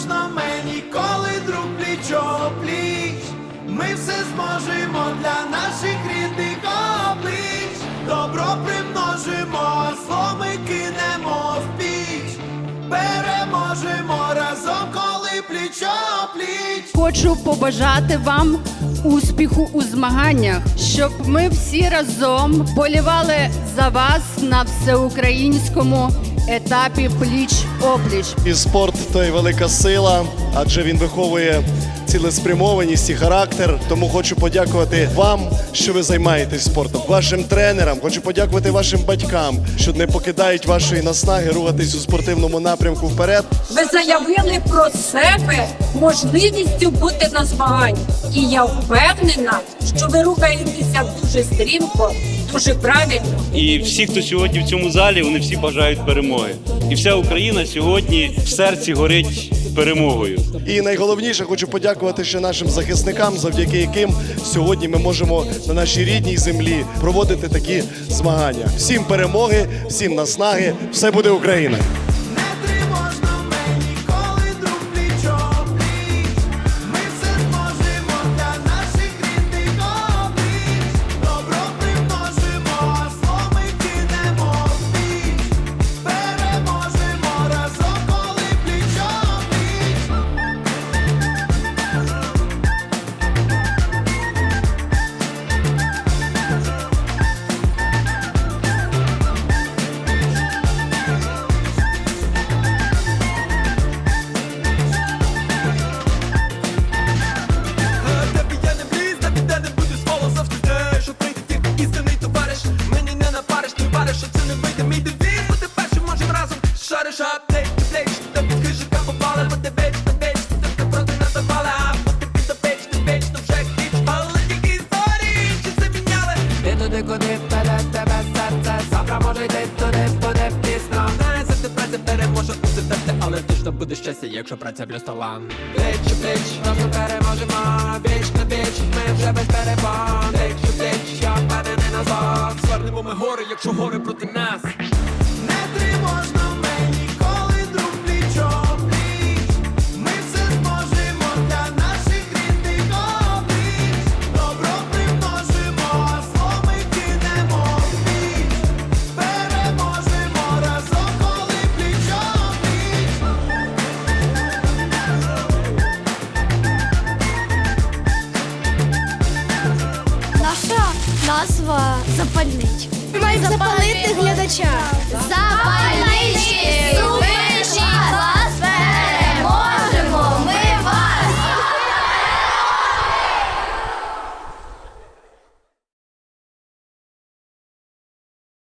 можна мені, коли друг плічо пліч. Ми все зможемо для наших рідних облич. Добро примножимо, зло ми кинемо в піч. Переможемо разом, коли плічо пліч. Хочу побажати вам успіху у змаганнях, щоб ми всі разом болівали за вас на всеукраїнському етапі пліч опліч. І спорт то й велика сила, адже він виховує цілеспрямованість і характер. Тому хочу подякувати вам, що ви займаєтесь спортом, вашим тренерам. Хочу подякувати вашим батькам, що не покидають вашої наснаги рухатись у спортивному напрямку вперед. Ви заявили про себе можливістю бути на змаганні. І я впевнена, що ви рухаєтеся дуже стрімко, дуже правильно. І всі, хто сьогодні в цьому залі, вони всі бажають перемоги. І вся Україна сьогодні в серці горить перемогою. І найголовніше хочу подякувати ще нашим захисникам, завдяки яким сьогодні ми можемо на нашій рідній землі проводити такі змагання. Всім перемоги, всім наснаги, все буде Україна! Куди вперед тебе серце Завтра може йти туди, буде пізно. Не завжди праця переможе у серце Але точно буде щастя, якщо праця плюс талант Плеч, плеч, разом переможемо. Віч на віч, ми вже без перебон Плеч, плеч, я впевнений назад. Звернемо ми гори, якщо гори проти нас назва запальнички. Ми маємо запалити глядача. Запальнички!